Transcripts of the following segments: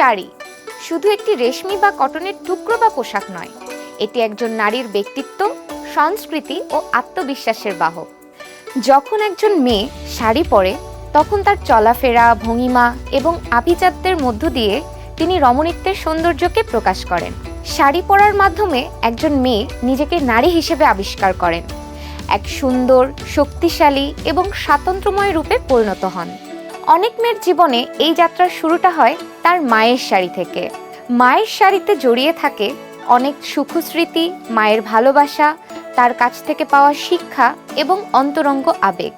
শাড়ি। শুধু একটি রেশমি বা কটনের টুকরো বা পোশাক নয়, এটি একজন নারীর ব্যক্তিত্ব, সংস্কৃতি ও আত্মবিশ্বাসের বাহক। যখন একজন মেয়ে শাড়ি পরে, তখন তার চলাফেরা, ভঙ্গিমা এবং আভিজাত্যের মধ্য দিয়ে তিনি রমণীত্বের সৌন্দর্যকে প্রকাশ করেন। শাড়ি পরার মাধ্যমে একজন মেয়ে নিজেকে নারী হিসেবে আবিষ্কার করেন। এক সুন্দর, শক্তিশালী এবং স্বাতন্ত্র্যময় রূপে পরিণত হন। অনেক মেয়ের জীবনে এই যাত্রার শুরুটা হয় তার মায়ের শাড়ি থেকে। মায়ের শাড়িতে জড়িয়ে থাকে অনেক সুখস্মৃতি, মায়ের ভালোবাসা, তার কাছ থেকে পাওয়া শিক্ষা এবং অন্তরঙ্গ আবেগ।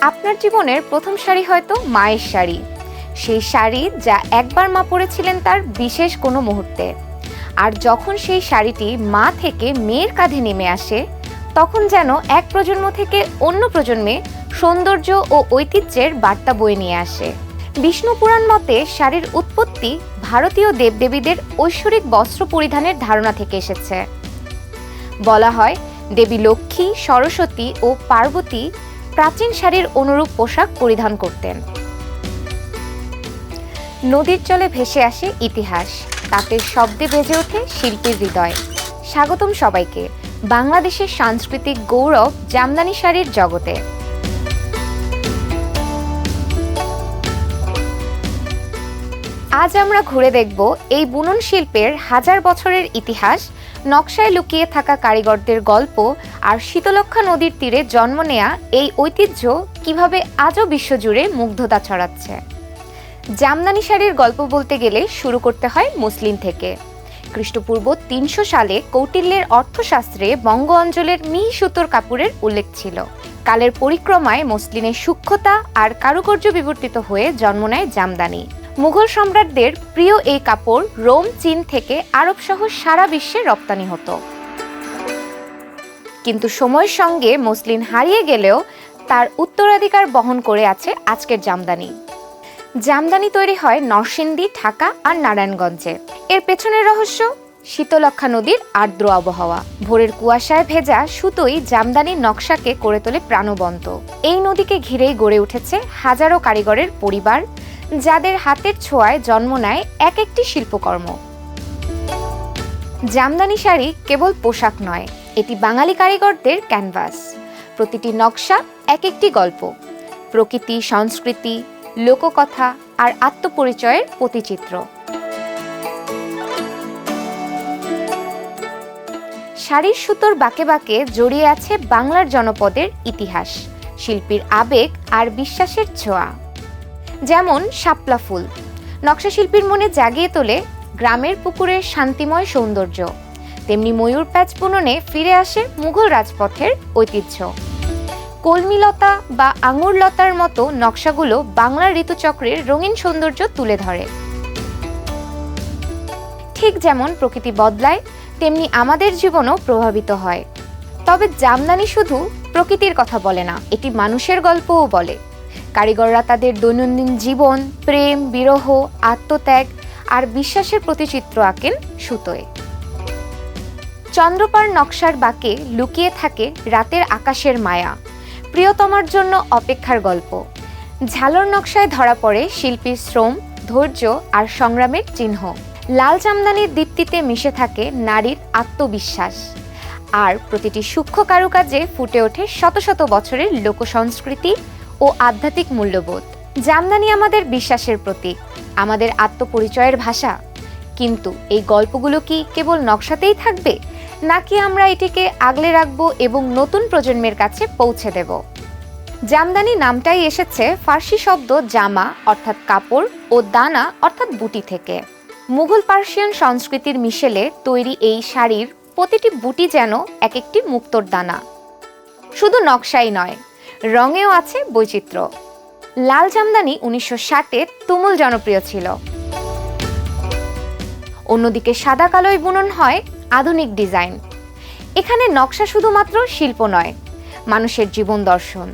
আপনার জীবনের প্রথম শাড়ি হয়তো মায়ের শাড়ি। সেই শাড়ি যা একবার মা পরেছিলেন তার বিশেষ কোনো মুহূর্তে। আর যখন সেই শাড়িটি মা থেকে মেয়ের কাঁধে নেমে আসে তখন যেন এক প্রজন্ম থেকে অন্য প্রজন্মে সৌন্দর্য ও ঐতিহ্যের বার্তা বয়ে নিয়ে আসে। বিষ্ণু পুরাণ মতে শাড়ির উৎপত্তি ভারতীয় দেবদেবীদের ঐশ্বরিক বস্ত্র পরিধানের ধারণা থেকে এসেছে। বলা হয়, দেবী লক্ষ্মী, সরস্বতী ও পার্বতী প্রাচীন শাড়ির অনুরূপ পোশাক পরিধান করতেন। নদীর জলে ভেসে আসে ইতিহাস। তাতের শব্দে ভেজে ওঠে শিল্পীর হৃদয়। স্বাগতম সবাইকে। বাংলাদেশের সাংস্কৃতিক গৌরব জামদানি শাড়ির জগতে। আজ আমরা ঘুরে দেখব এই বুনন শিল্পের হাজার বছরের ইতিহাস, নকশায় লুকিয়ে থাকা কারিগরদের গল্প আর শীতলক্ষা নদীর তীরে জন্ম নেয়া এই ঐতিহ্য কীভাবে আজও বিশ্বজুড়ে মুগ্ধতা ছড়াচ্ছে। জামদানি শাড়ির গল্প বলতে গেলে শুরু করতে হয় মুসলিম থেকে। খ্রিস্টপূর্ব তিনশো সালে কৌটিল্যের অর্থশাস্ত্রে বঙ্গ অঞ্চলের মিহি সুতোর কাপড়ের উল্লেখ ছিল। কালের পরিক্রমায় মসলিনের সূক্ষ্মতা আর কারুকার্য বিবর্তিত হয়ে জন্ম নেয় জামদানি। মুঘল সম্রাটদের প্রিয় এই কাপড় রোম, চীন থেকে আরব সহ সারা বিশ্বে রপ্তানি হতো। কিন্তু সময়ের সঙ্গে মসলিন হারিয়ে গেলেও তার উত্তরাধিকার বহন করে আছে আজকের জামদানি। জামদানি তৈরি হয় নরসিংদী, ঢাকা আর নারায়ণগঞ্জে। এর পেছনের রহস্য? শীতলক্ষা নদীর আর্দ্র আবহাওয়া। ভোরের কুয়াশায় ভেজা সুতোই জামদানির নকশাকে করে তোলে প্রাণবন্ত। এই নদীকে ঘিরেই গড়ে উঠেছে হাজারো কারিগরের পরিবার, যাদের হাতের ছোঁয়ায় জন্ম নেয় এক একটি শিল্পকর্ম। জামদানি শাড়ি কেবল পোশাক নয়, এটি বাঙালি কারিগরদের ক্যানভাস। প্রতিটি নকশা এক একটি গল্প। প্রকৃতি, সংস্কৃতি লোককথা আর আত্মপরিচয়ের প্রতিচিত্র। শাড়ির সুতোর বাঁকে বাঁকে জড়িয়ে আছে বাংলার জনপদের ইতিহাস, শিল্পীর আবেগ আর বিশ্বাসের ছোঁয়া। যেমন শাপলা ফুল, নকশা শিল্পীর মনে জাগিয়ে তোলে গ্রামের পুকুরের শান্তিময় সৌন্দর্য, তেমনি ময়ূর প্যাচ বুননে ফিরে আসে মুঘল রাজপথের ঐতিহ্য। কলমিলতা বা আঙুর লতার মতো নকশাগুলো বাংলার ঋতুচক্রের রঙিন সৌন্দর্য তুলে ধরে। ঠিক যেমন প্রকৃতি বদলায়, তেমনি আমাদের জীবনও প্রভাবিত হয়। তবে জামদানি শুধু প্রকৃতির কথা বলে না, এটি মানুষের গল্পও বলে। কারিগররা তাদের দৈনন্দিন জীবন, প্রেম, বিরহ, আত্মত্যাগ আর বিশ্বাসের প্রতিচিত্র আঁকেন সুতোয়। চন্দ্রপার নকশার বাঁকে লুকিয়ে থাকে রাতের আকাশের মায়া। প্রিয়তমার জন্য অপেক্ষার গল্প। ঝালর নকশায় ধরা পড়ে শিল্পীর শ্রম, ধৈর্য আর সংগ্রামের চিহ্ন। লাল জামদানির দীপ্তিতে মিশে থাকে নারীর আত্মবিশ্বাস। আর প্রতিটি সূক্ষ্ম কারুকাজে ফুটে ওঠে শত শত বছরের লোকসংস্কৃতি ও আধ্যাত্মিক মূল্যবোধ। জামদানি আমাদের বিশ্বাসের প্রতীক, আমাদের আত্মপরিচয়ের ভাষা। কিন্তু এই গল্পগুলো কি কেবল নকশাতেই থাকবে? নাকি আমরা এটিকে আগলে রাখব এবং নতুন প্রজন্মের কাছে পৌঁছে দেব? জামদানি নামটাই এসেছে ফার্সি শব্দ জামা, অর্থাৎ কাপড়, ও দানা, অর্থাৎ বুটি থেকে। মুঘল পার্সিয়ান সংস্কৃতির মিশেলে তৈরি এই শাড়ির প্রতিটি বুটি যেন এক একটি মুক্তোর দানা। শুধু নকশাই নয়, রঙেও আছে বৈচিত্র্য। লাল জামদানি উনিশশো ষাটে তুমুল জনপ্রিয় ছিল। অন্যদিকে সাদা কালোয় বুনন হয় আধুনিক ডিজাইন। এখানে নকশা শুধুমাত্র শিল্প নয়, মানুষের জীবন দর্শন,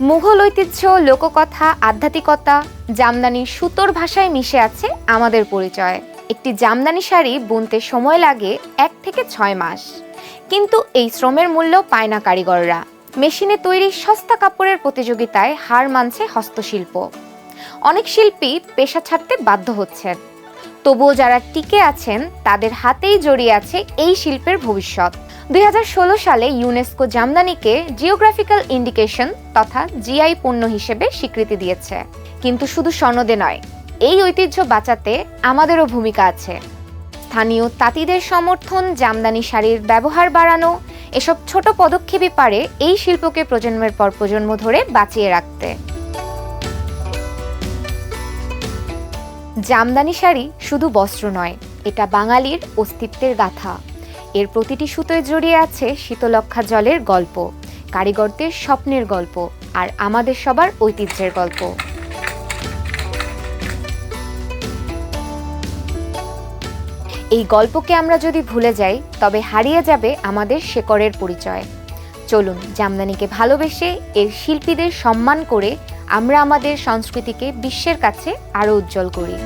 মুঘল ঐতিহ্য, লোককথা, আধ্যাত্মিকতা, জামদানি, সুতোর ভাষায় মিশে আছে আমাদের পরিচয়। একটি জামদানি শাড়ি বুনতে সময় লাগে এক থেকে ছয় মাস। কিন্তু এই শ্রমের মূল্য পায় না কারিগররা। মেশিনে তৈরি সস্তা কাপড়ের প্রতিযোগিতায় হার মানছে হস্তশিল্প। অনেক শিল্পী পেশা ছাড়তে বাধ্য হচ্ছেন। তবুও যারা টিকে আছেন, তাদের হাতেই জড়িয়ে আছে এই শিল্পের ভবিষ্যৎ। দুই হাজার ষোলো সালে ইউনেস্কো জামদানিকে জিওগ্রাফিক্যাল ইন্ডিকেশন তথা জিআই পণ্য হিসেবে স্বীকৃতি দিয়েছে। কিন্তু শুধু সনদে নয়, এই ঐতিহ্য বাঁচাতে আমাদেরও ভূমিকা আছে। স্থানীয় তাঁতিদের সমর্থন, জামদানি শাড়ির ব্যবহার বাড়ানো, এসব ছোট পদক্ষেপই পারে এই শিল্পকে প্রজন্মের পর প্রজন্ম ধরে বাঁচিয়ে রাখতে। জামদানি শাড়ি শুধু বস্ত্র নয়, এটা বাঙালির অস্তিত্বের গাথা। এর প্রতিটি সুতোয় জড়িয়ে আছে শীতলক্ষা জলের গল্প, কারিগরদের স্বপ্নের গল্প আর আমাদের সবার ঐতিহ্যের গল্প। এই গল্পকে আমরা যদি ভুলে যাই, তবে হারিয়ে যাবে আমাদের শেকড়ের পরিচয়। চলুন জামদানিকে ভালোবেসে এর শিল্পীদের সম্মান করে আমরা আমাদের সংস্কৃতিকে বিশ্বের কাছে আরও উজ্জ্বল করি।